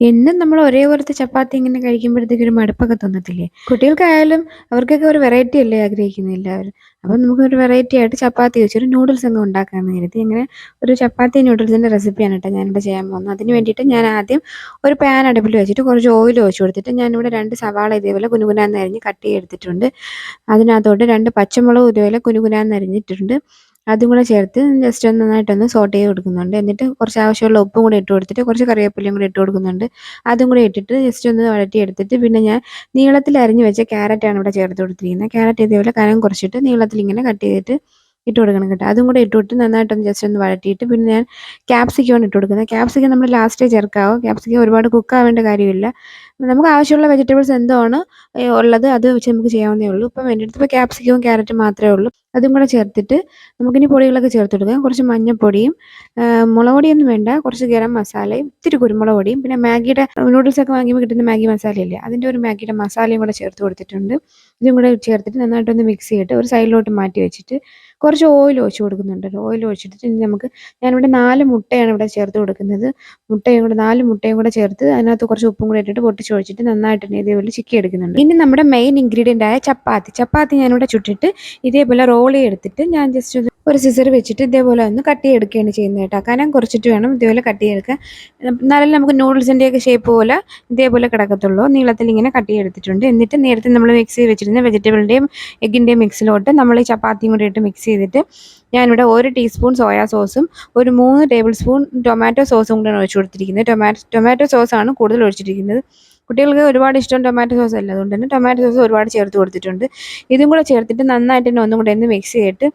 എന്നും നമ്മൾ ഒരേ പോലത്തെ ചപ്പാത്തി ഇങ്ങനെ കഴിക്കുമ്പോഴത്തേക്ക് ഒരു മടുപ്പൊക്കെ തോന്നത്തില്ലേ? കുട്ടികൾക്കായാലും അവർക്കൊക്കെ ഒരു വെറൈറ്റി അല്ലേ ആഗ്രഹിക്കുന്നത് എല്ലാവരും. അപ്പം നമുക്കൊരു വെറൈറ്റി ആയിട്ട് ചപ്പാത്തി വെച്ചൊരു നൂഡിൽസ് അങ്ങ് ഉണ്ടാക്കാമെന്ന് കരുതി. അങ്ങനെ ഒരു ചപ്പാത്തി നൂഡിൽസിന്റെ റെസിപ്പിയാണ് കേട്ടോ ഞാനിവിടെ ചെയ്യാൻ പോകുന്നത്. അതിന് വേണ്ടിയിട്ട് ഞാൻ ആദ്യം ഒരു പാൻ അടുപ്പിൽ വെച്ചിട്ട് കുറച്ച് ഓയിൽ ഒഴിച്ച് കൊടുത്തിട്ട് ഞാനിവിടെ രണ്ട് സവാള ഇതേപോലെ കുനുകുനാന്ന് അരിഞ്ഞ് കട്ട് ചെയ്തെടുത്തിട്ടുണ്ട്. അതിനകത്തോട്ട് രണ്ട് പച്ചമുളകും ഇതേപോലെ കുനുകുനാന്ന് അരിഞ്ഞിട്ടുണ്ട്. അതും കൂടെ ചേർത്ത് ജസ്റ്റ് ഒന്ന് നന്നായിട്ടൊന്ന് സോട്ട് ചെയ്ത് കൊടുക്കുന്നുണ്ട്. എന്നിട്ട് കുറച്ച് ആവശ്യമുള്ള ഉപ്പും കൂടി ഇട്ട് കൊടുത്തിട്ട് കുറച്ച് കറിവേപ്പിലയും കൂടി ഇട്ട് കൊടുക്കുന്നുണ്ട്. അതും കൂടി ഇട്ടിട്ട് ജസ്റ്റ് ഒന്ന് വഴറ്റി എടുത്തിട്ട് പിന്നെ ഞാൻ നീളത്തിൽ അരിഞ്ഞു വെച്ച ക്യാരറ്റാണ് ഇവിടെ ചേർത്ത് കൊടുത്തിരിക്കുന്നത്. ക്യാരറ്റ് ഇതേപോലെ കനം കുറച്ചിട്ട് നീളത്തിൽ ഇങ്ങനെ കട്ട് ചെയ്തിട്ട് ഇട്ട് കൊടുക്കണം കേട്ടോ. അതും കൂടെ ഇട്ട് കൊടുത്ത് നന്നായിട്ടൊന്ന് ജസ്റ്റ് ഒന്ന് വഴറ്റിയിട്ട് പിന്നെ ഞാൻ ക്യാപ്സിക്കമാണ് ഇട്ട് കൊടുക്കുന്നത്. ക്യാപ്സിക്കം നമ്മൾ ലാസ്റ്റേ ചേർക്കാവോ ക്യാപ്സിക്കം ഒരുപാട് കുക്ക് ആവേണ്ട കാര്യമില്ല. നമുക്ക് ആവശ്യമുള്ള വെജിറ്റബിൾസ് എന്താണ് ഉള്ളത് അത് വെച്ച് നമുക്ക് ചെയ്യാവുന്നേ ഉള്ളൂ. ഇപ്പം എന്റെ അടുത്ത് ഇപ്പോൾ ക്യാപ്സിക്കവും ക്യാരറ്റും മാത്രമേ ഉള്ളൂ. അതും കൂടെ ചേർത്തിട്ട് നമുക്കിനി പൊടികളൊക്കെ ചേർത്ത് കൊടുക്കാം. കുറച്ച് മഞ്ഞപ്പൊടിയും മുളക് പൊടിയൊന്നും വേണ്ട കുറച്ച് ഗരം മസാലയും ഇത്തിരി കുരുമുളക് പൊടിയും പിന്നെ മാഗിയുടെ നൂഡിൽസ് ഒക്കെ വാങ്ങിയപ്പോൾ കിട്ടുന്ന മാഗി മസാലയില്ലേ അതിന്റെ ഒരു മാഗിയുടെ മസാലയും കൂടെ ചേർത്ത് കൊടുത്തിട്ടുണ്ട്. ഇതും കൂടെ ചേർത്തിട്ട് നന്നായിട്ടൊന്ന് മിക്സ് ചെയ്തിട്ട് ഒരു സൈഡിലോട്ട് മാറ്റി വെച്ചിട്ട് കുറച്ച് ഓയിൽ ഒഴിച്ച് കൊടുക്കുന്നുണ്ട്. ഓയിൽ ഒഴിച്ചിട്ട് ഇനി നമുക്ക് ഞാനിവിടെ നാല് മുട്ടയാണ് ഇവിടെ ചേർത്ത് കൊടുക്കുന്നത്. മുട്ടയും കൂടെ നാല് മുട്ടയും കൂടെ ചേർത്ത് അതിനകത്ത് കുറച്ച് ഉപ്പും കൂടെ ഇട്ടിട്ട് പൊട്ടിച്ചൊഴിച്ചിട്ട് നന്നായിട്ട് തന്നെ ഇതേപോലെ ചിക്കി എടുക്കുന്നുണ്ട്. ഇനി നമ്മുടെ മെയിൻ ഇൻഗ്രീഡിയന്റ് ആയ ചപ്പാത്തി ചപ്പാത്തി ഞാനിവിടെ ചുട്ടിട്ട് ഇതേപോലെ റോൾ ചെയ്തെടുത്തിട്ട് ഞാൻ ജസ്റ്റ് ഒരു സിസർ വെച്ചിട്ട് ഇതേപോലെ ഒന്ന് കട്ട് ചെയ്തെടുക്കുകയാണ് ചെയ്യുന്നത് കേട്ടോ. കനം കുറച്ചിട്ട് വേണം ഇതേപോലെ കട്ട് ചെയ്തെടുക്കാൻ. എന്നാലും നമുക്ക് നൂഡിൽസിന്റെയൊക്കെ ഷേപ്പ് പോലെ ഇതേപോലെ കിടക്കത്തുള്ളൂ. നീളത്തിൽ ഇങ്ങനെ കട്ട് ചെയ്തെടുത്തിട്ടുണ്ട്. എന്നിട്ട് നേരത്തെ നമ്മൾ മിക്സ് ചെയ്ത് വെച്ചിരുന്ന വെജിറ്റബിളിന്റെയും എഗ്ഗിന്റെയും മിക്സിലോട്ട് നമ്മൾ ഈ ചപ്പാത്തിയും കൂടി ഇട്ട് മിക്സ് ചെയ്തിട്ട് ഞാനിവിടെ ഒരു ടീസ്പൂൺ സോയാ സോസും ഒരു മൂന്ന് ടേബിൾ സ്പൂൺ ടൊമാറ്റോ സോസും കൂടെയാണ് ഒഴിച്ചു കൊടുത്തിരിക്കുന്നത്. ടൊമാറ്റോ ടൊമാറ്റോ സോസാണ് കൂടുതൽ ഒഴിച്ചിരിക്കുന്നത്. കുട്ടികൾക്ക് ഒരുപാട് ഇഷ്ടം ടൊമാറ്റോ സോസ് അല്ലേ അതുകൊണ്ട് തന്നെ ടൊമാറ്റോ സോസ് ഒരുപാട് ചേർത്ത് കൊടുത്തിട്ടുണ്ട്. ഇതും കൂടെ ചേർത്തിട്ട് നന്നായിട്ട് തന്നെ ഒന്നും കൂടെ ഒന്ന് മിക്സ് ചെയ്തിട്ട്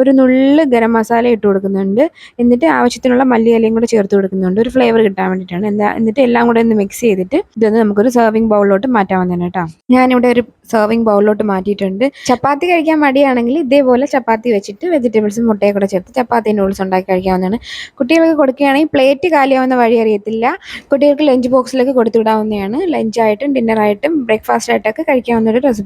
ഒരു നുള്ള് ഗരം മസാല ഇട്ട് കൊടുക്കുന്നുണ്ട്. എന്നിട്ട് ആവശ്യത്തിനുള്ള മല്ലിയിലയും കൂടെ ചേർത്ത് കൊടുക്കുന്നുണ്ട്. ഒരു ഫ്ലേവർ കിട്ടാൻ വേണ്ടിയിട്ടാണ്. എന്താ എന്നിട്ട് എല്ലാം കൂടെ ഒന്ന് മിക്സ് ചെയ്തിട്ട് ഇതൊന്ന് നമുക്കൊരു സെർവിങ് ബൗളിലോട്ട് മാറ്റാവുന്നതാണ് കേട്ടോ. ഞാനിവിടെ ഒരു സെർവിങ് ബൗളിലോട്ട് മാറ്റിയിട്ടുണ്ട്. ചപ്പാത്തി കഴിക്കാൻ മടിയാണെങ്കിൽ ഇതേപോലെ ചപ്പാത്തി വെച്ചിട്ട് വെജിറ്റബിൾസും മുട്ടയും കൂടെ ചേർത്ത് ചപ്പാത്തി നൂഡിൽസ് ഉണ്ടാക്കി കഴിക്കാവുന്നതാണ്. കുട്ടികൾക്ക് കൊടുക്കുകയാണെങ്കിൽ പ്ലേറ്റ് കാലിയാവുന്ന വഴി അറിയത്തില്ല. കുട്ടികൾക്ക് ലഞ്ച് ബോക്സിലേക്ക് കൊടുത്തു വിടാവുന്നതാണ്. ലഞ്ചായിട്ടും ഡിന്നറായിട്ടും ബ്രേക്ക്ഫാസ്റ്റ് ആയിട്ടൊക്കെ കഴിക്കാവുന്ന ഒരു റെസിപ്പിയാണ്.